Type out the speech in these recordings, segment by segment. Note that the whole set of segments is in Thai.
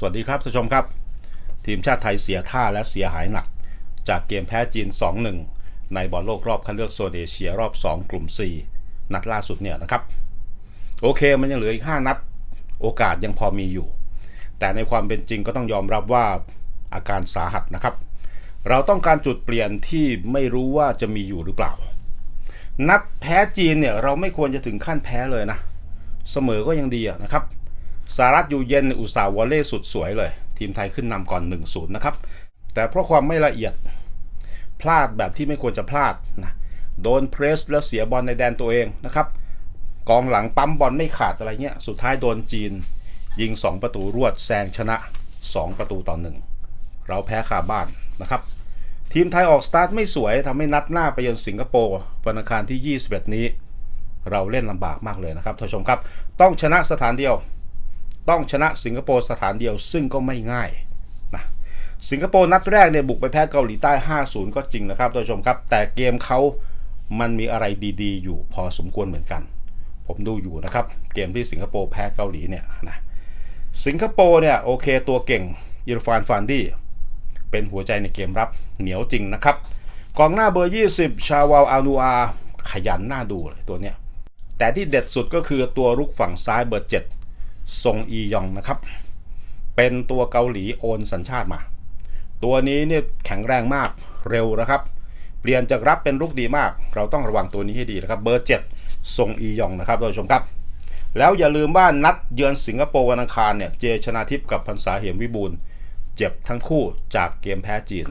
สวัสดีครับท่านผู้ชมครับ ทีมชาติไทยเสียท่าและเสียหายหนัก จากเกมแพ้จีน 2-1 ในบอลโลกรอบคัดเลือกโซนเอเชียรอบ 2 กลุ่ม 4 นัดล่าสุดเนี่ยนะครับ โอเคมันยังเหลืออีก 5 นัด โอกาสยังพอมีอยู่ แต่ในความเป็นจริงก็ต้องยอมรับว่าอาการสาหัสนะครับ เราต้องการจุดเปลี่ยนที่ไม่รู้ว่าจะมีอยู่หรือเปล่า นัดแพ้จีนเนี่ยเราไม่ควรจะถึงขั้นแพ้เลยนะ เสมอก็ยังดีนะครับ สหรัฐอยู่เย็นอุตสาห์วอลเล่สุดสวยเลย ทีมไทยขึ้นนำก่อน 1-0 นะครับ แต่เพราะความไม่ละเอียดพลาดแบบที่ไม่ควรจะพลาดนะโดนเพรสแล้วเสียบอลในแดนตัวเองนะครับ กองหลังปั๊มบอลไม่ขาดอะไรเงี้ย สุดท้ายโดนจีน ยิง 2 ประตูรวดแซงชนะ 2 ประตูต่อหนึ่งเราแพ้คาบ้านนะครับ ทีมไทยออกสตาร์ทไม่สวยทำให้นัดหน้าไปเยือนสิงคโปร์วันอังคารที่ 21 นี้ เราเล่นลำบากมากเลยนะครับท่านผู้ชมครับ ต้องชนะสถานเดียว ต้องชนะสิงคโปร์สถานเดียวซึ่งก็ไม่ง่ายนะสิงคโปร์นัดแรกเนี่ยบุกไปแพ้เกาหลีใต้ 5-0 ก็จริงนะครับท่านผู้ชมครับ แต่เกมเขามันมีอะไรดีๆ อยู่พอสมควรเหมือนกัน ผมดูอยู่นะครับ เกมที่สิงคโปร์แพ้เกาหลีเนี่ยนะสิงคโปร์เนี่ยโอเคตัวเก่งอิรฟานฟานดี้เป็นหัวใจในเกมรับเหนียวจริงนะครับกองหน้าเบอร์ 20 ชาวาลอานูอาขยันหน้าดูเลยตัวเนี้ยแต่ที่เด็ดสุดก็คือตัวรุกฝั่งซ้ายเบอร์ 7 ซงอียองนะครับ เป็นตัวเกาหลีโอนสัญชาติมา ตัวนี้เนี่ยแข็งแรงมากเร็วนะครับ เปลี่ยนจากรับเป็นรุกดีมาก เราต้องระวังตัวนี้ให้ดีนะครับ เบอร์7ซงอียองนะครับท่านผู้ชมครับ แล้วอย่าลืมว่านัดเยือนสิงคโปร์วันอังคารเนี่ยเจชนาทิพย์กับพันษาเหมวิบูลเจ็บทั้งคู่จากเกมแพ้จีน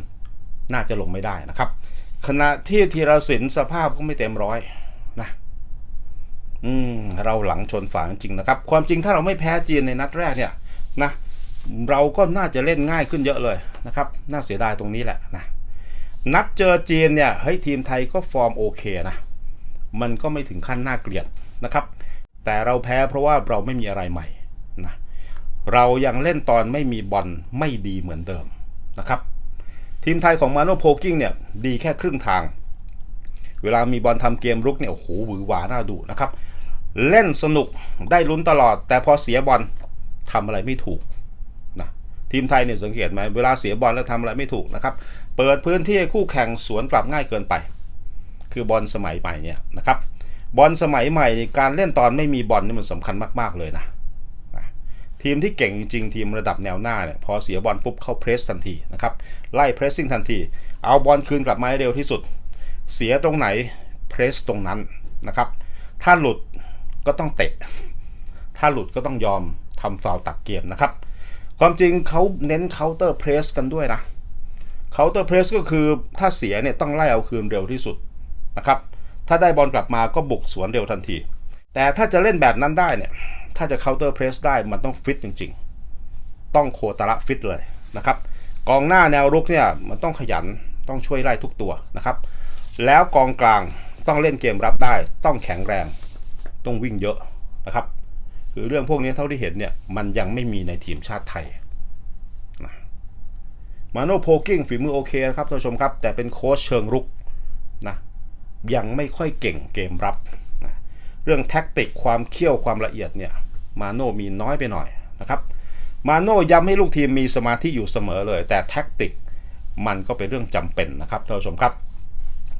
น่าจะลงไม่ได้นะครับขณะที่ธีรศิลป์สภาพก็ไม่เต็มร้อยนะ อืมเราหลังชนฝาจริงนะครับ ความจริงถ้าเราไม่แพ้จีนในนัดแรกเนี่ยนะเราก็น่าจะเล่นง่ายขึ้นเยอะเลยนะครับ น่าเสียดายตรงนี้แหละนะนัดเจอจีนเนี่ยเฮ้ยทีมไทยก็ฟอร์มโอเคนะมันก็ไม่ถึงขั้นน่าเกลียดนะครับ แต่เราแพ้เพราะว่าเราไม่มีอะไรใหม่นะเรายังเล่นตอนไม่มีบอลไม่ดีเหมือนเดิมนะครับ ทีมไทยของมาโนโพกิ้งเนี่ยดีแค่ครึ่งทาง เวลามีบอลทำเกมรุกเนี่ยโอ้โหหวือหวาน่าดูนะครับ เล่นสนุกได้ลุ้นตลอด แต่พอเสียบอลทำอะไรไม่ถูกนะทีมไทยเนี่ยสังเกตไหมเวลาเสียบอลแล้วทำอะไรไม่ถูกนะครับ เปิดพื้นที่คู่แข่งสวนกลับง่ายเกินไป คือบอลสมัยใหม่เนี่ยนะครับบอลสมัยใหม่การเล่นตอนไม่มีบอลนี่มันสำคัญมากๆเลยนะนะทีมที่เก่งจริงๆทีมระดับแนวหน้าเนี่ยพอเสียบอลปุ๊บเข้าเพรสทันทีนะครับไล่เพรสซิ่งทันที เอาบอลคืนกลับมาให้เร็วที่สุด เสียตรงไหนเพรสตรงนั้นนะครับถ้าหลุด ก็ต้องเตะ ถ้าหลุดก็ต้องยอมทำฟาวล์ตัดเกมนะครับ ความจริงเขาเน้นเคาน์เตอร์เพรสกันด้วยนะเคาน์เตอร์เพรสก็คือถ้าเสียเนี่ยต้องไล่เอาคืนเร็วที่สุดนะครับ ถ้าได้บอลกลับมาก็บุกสวนเร็วทันที แต่ถ้าจะเล่นแบบนั้นได้เนี่ย ถ้าจะเคาน์เตอร์เพรสได้มันต้องฟิตจริง ๆ ต้องโคตระฟิตเลยนะครับกองหน้าแนวรุกเนี่ยมันต้องขยันต้องช่วยไล่ทุกตัวนะครับ แล้วกองกลางต้องเล่นเกมรับได้ต้องแข็งแรง ต้องวิ่งเยอะนะครับ คือเรื่องพวกนี้เท่าที่เห็นเนี่ยมันยังไม่มีในทีมชาติไทยมาโนโพกิ้งฝีมือโอเคนะครับท่านผู้ชมครับ แต่เป็นโค้ชเชิงรุกนะยังไม่ค่อยเก่งเกมรับนะเรื่องแท็กติกความเขี้ยวความละเอียดเนี่ยมาโนมีน้อยไปหน่อยนะครับมาโน่ย้ำให้ลูกทีมมีสมาธิอยู่เสมอเลย แต่แท็กติกมันก็เป็นเรื่องจำเป็นนะครับท่านผู้ชมครับ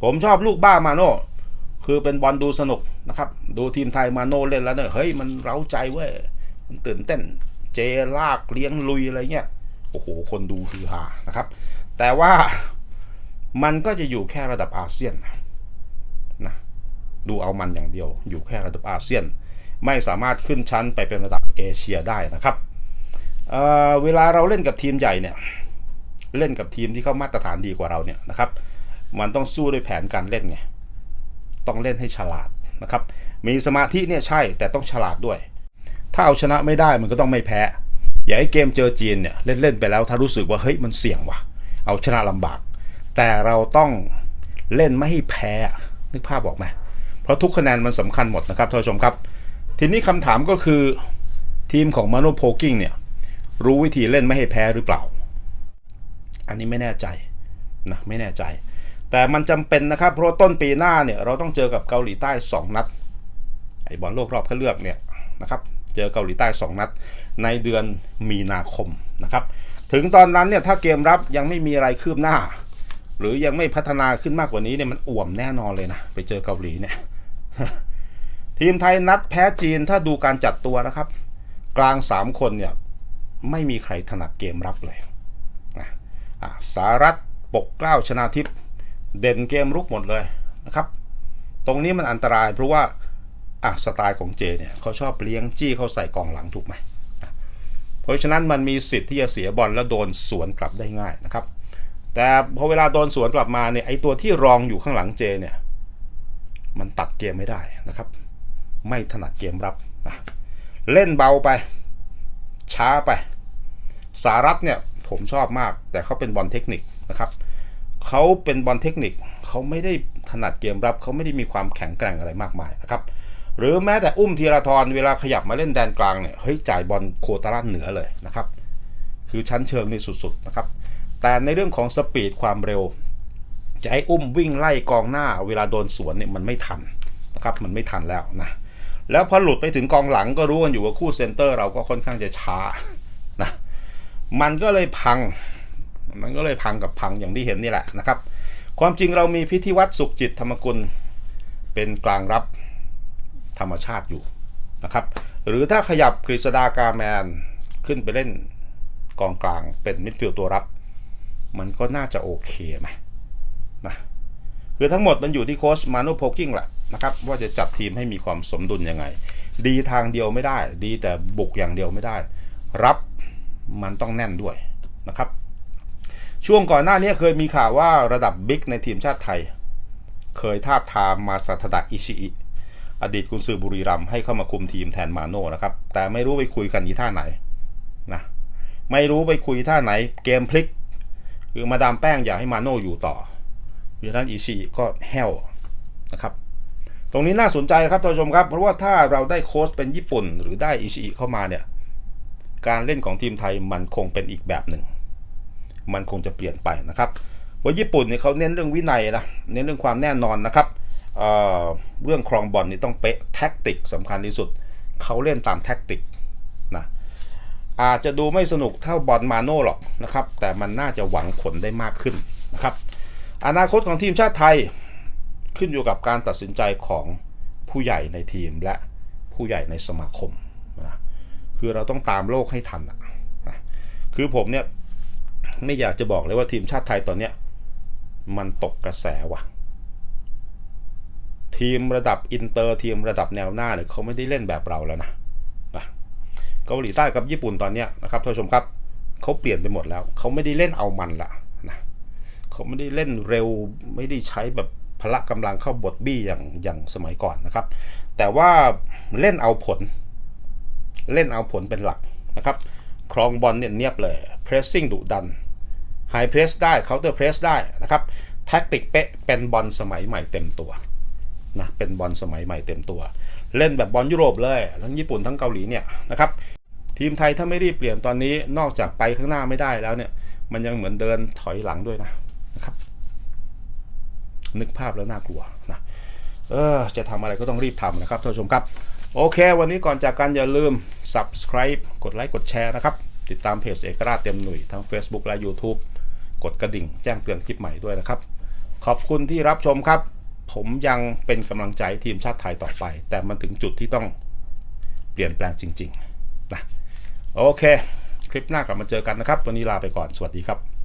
ผมชอบลูกบ้ามาโน่ คือเป็นบอลดูสนุกนะครับ ดูทีมไทยมาโน่เล่นแล้วเนี่ยเฮ้ยมันเร้าใจเว้ยมันตื่นเต้น เจลากเลี้ยงลุยอะไรเงี้ยโอ้โหคนดูคือฮานะครับ แต่ว่ามันก็จะอยู่แค่ระดับอาเซียนนะดูเอามันอย่างเดียว อยู่แค่ระดับอาเซียน ไม่สามารถขึ้นชั้นไปเป็นระดับเอเชียได้นะครับเเวลาเราเล่นกับทีมใหญ่เนี่ยเล่นกับทีมที่เขามาตรฐานดีกว่าเราเนี่ยนะครับ มันต้องสู้ด้วยแผนการเล่นไง ต้องเล่นให้ฉลาดนะครับ มีสมาธิเนี่ยใช่แต่ต้องฉลาดด้วย ถ้าเอาชนะไม่ได้มันก็ต้องไม่แพ้ อย่าให้เกมเจอจีนเนี่ยเล่นเล่นไปแล้วถ้ารู้สึกว่าเฮ้ยมันเสี่ยงว่ะ เอาชนะลำบาก แต่เราต้องเล่นไม่ให้แพ้นึกภาพบอกไหมเพราะทุกคะแนนมันสำคัญหมดนะครับท่านผู้ชมครับ ทีนี้คำถามก็คือทีมของมาโนโพกิ้งเนี่ยรู้วิธีเล่นไม่ให้แพ้หรือเปล่า อันนี้ไม่แน่ใจนะไม่แน่ใจ แต่มันจำเป็นนะครับ เพราะต้นปีหน้าเนี่ยเราต้องเจอกับเกาหลีใต้ 2 นัด ไอบอลโลกรอบคัดเลือกเนี่ยนะครับ เจอเกาหลีใต้ 2 นัด ในเดือนมีนาคมนะครับ ถึงตอนนั้นเนี่ยถ้าเกมรับยังไม่มีอะไรคืบหน้า หรือยังไม่พัฒนาขึ้นมากกว่านี้เนี่ยมันอ่วมแน่นอนเลยนะ ไปเจอเกาหลีเนี่ย ทีมไทยนัดแพ้จีนถ้าดูการจัดตัวนะครับ กลาง 3 คนเนี่ยไม่มีใครถนัดเกมรับเลยนะอะสารัตปกเกล้าชนาทิพย์ เด่นเกมรุกหมดเลยนะครับ ตรงนี้มันอันตรายเพราะว่าอะสไตล์ของเจเนี่ยเขาชอบเลี้ยงจี้เข้าใส่กองหลังถูกไหมเพราะฉะนั้นมันมีสิทธิ์ที่จะเสียบอลแล้วโดนสวนกลับได้ง่ายนะครับ แต่พอเวลาโดนสวนกลับมาเนี่ยไอตัวที่รองอยู่ข้างหลังเจเนี่ยมันตัดเกมไม่ได้นะครับ ไม่ถนัดเกมรับนะเล่นเบาไป ช้าไป สารัตเนี่ยผมชอบมากแต่เขาเป็นบอลเทคนิคนะครับ เขาเป็นบอลเทคนิคเขาไม่ได้ถนัดเกมรับเขาไม่ได้มีความแข็งแกร่งอะไรมากมายนะครับหรือแม้แต่อุ้มธีรทรเวลาขยับมาเล่นแดนกลางเนี่ยเฮ้ยจ่ายบอลโคตรล่านเหนือเลยนะครับคือชั้นเชิงนี่สุดๆนะครับแต่ในเรื่องของสปีดความเร็ว จะให้อุ้มวิ่งไล่กองหน้า เวลาโดนสวนเนี่ยมันไม่ทันนะครับมันไม่ทันแล้วนะแล้วพอหลุดไปถึงกองหลังก็รู้กันอยู่ว่าคู่เซนเตอร์เราก็ค่อนข้างจะช้านะมันก็เลยพัง มันก็เลยพังกับพังอย่างที่เห็นนี่แหละนะครับ ความจริงเรามีพิธีวัตรสุขจิตธรรมกุล เป็นกลางรับธรรมชาติอยู่นะครับ หรือถ้าขยับกฤษดากาแมนขึ้นไปเล่นกองกลางเป็นมิดฟิลด์ตัวรับ มันก็น่าจะโอเคไหมนะคือทั้งหมดมันอยู่ที่โค้ชมานุโพกิ้งแหละนะครับว่าจะจัดทีมให้มีความสมดุลยังไง ดีทางเดียวไม่ได้ ดีแต่บุกอย่างเดียวไม่ได้ รับมันต้องแน่นด้วยนะครับ ช่วงก่อนหน้านี้เคยมีข่าวว่าระดับบิ๊กในทีมชาติไทย เคยทาบทามมาซาทดะอิชิอิอดีตกุนซือบุรีรัมให้เข้ามาคุมทีมแทนมาโน่นะครับ แต่ไม่รู้ไปคุยกันอีท่าไหนนะไม่รู้ไปคุยท่าไหน เกมพลิก คือมาดามแป้งอยากให้มาโน่อยู่ต่อเพราะฉะนั้นอิชิก็แห้วนะครับ ตรงนี้น่าสนใจครับท่านผู้ชมครับ เพราะว่าถ้าเราได้โค้ชเป็นญี่ปุ่น หรือได้อิชิเข้ามาเนี่ย การเล่นของทีมไทยมันคงเป็นอีกแบบหนึ่ง มันคงจะเปลี่ยนไปนะครับว่าญี่ปุ่นเนี่ยเขาเน้นเรื่องวินัยนะเน้นเรื่องความแน่นอนนะครับเเรื่องครองบอลนี่ต้องเป๊ะแท็กติกสำคัญที่สุดเขาเล่นตามแท็กติกนะอาจจะดูไม่สนุกเท่าบอลมาโน่หรอกนะครับ แต่มันน่าจะหวังผลได้มากขึ้นนะครับ อนาคตของทีมชาติไทยขึ้นอยู่กับการตัดสินใจของผู้ใหญ่ในทีมและผู้ใหญ่ในสมาคมนะคือเราต้องตามโลกให้ทันนะคือผมเนี่ย ไม่อยากจะบอกเลยว่าทีมชาติไทยตอนเนี้ยมันตกกระแสว่ะ ทีมระดับอินเตอร์ทีมระดับแนวหน้าเนี่ยเขาไม่ได้เล่นแบบเราแล้วนะนะเกาหลีใต้กับญี่ปุ่นตอนเนี้ยนะครับท่านผู้ชมครับเขาเปลี่ยนไปหมดแล้วเขาไม่ได้เล่นเอามันละนะเขาไม่ได้เล่นเร็วไม่ได้ใช้แบบพละกำลังเข้าบทบี้อย่างอย่างสมัยก่อนนะครับ แต่ว่าเล่นเอาผล เล่นเอาผลเป็นหลักนะครับ ครองบอลเนี่ยเนียบเลย pressing ดุดัน high press ได้ counter press ได้นะครับแท็กติกเป๊ะเป็นบอลสมัยใหม่เต็มตัวนะเป็นบอลสมัยใหม่เต็มตัว เล่นแบบบอลยุโรปเลย ทั้งญี่ปุ่นทั้งเกาหลีเนี่ยนะครับทีมไทยถ้าไม่รีบเปลี่ยนตอนนี้นอกจากไปข้างหน้าไม่ได้แล้วเนี่ย มันยังเหมือนเดินถอยหลังด้วยนะนะครับ นึกภาพแล้วน่ากลัวนะเออจะทำอะไรก็ต้องรีบทำนะครับท่านผู้ชมครับ โอเค วันนี้ก่อนจากกันอย่าลืม subscribe กดไลค์กดแชร์นะครับ ติดตามเพจเอกราชเต็มหนุ่ยทั้ง Facebook และ YouTube กดกระดิ่งแจ้งเตือนคลิปใหม่ด้วยนะครับ ขอบคุณที่รับชมครับ ผมยังเป็นกำลังใจทีมชาติไทยต่อไป แต่มันถึงจุดที่ต้องเปลี่ยนแปลงจริงๆนะโอเค คลิปหน้ากลับมาเจอกันนะครับ วันนี้ลาไปก่อนสวัสดีครับ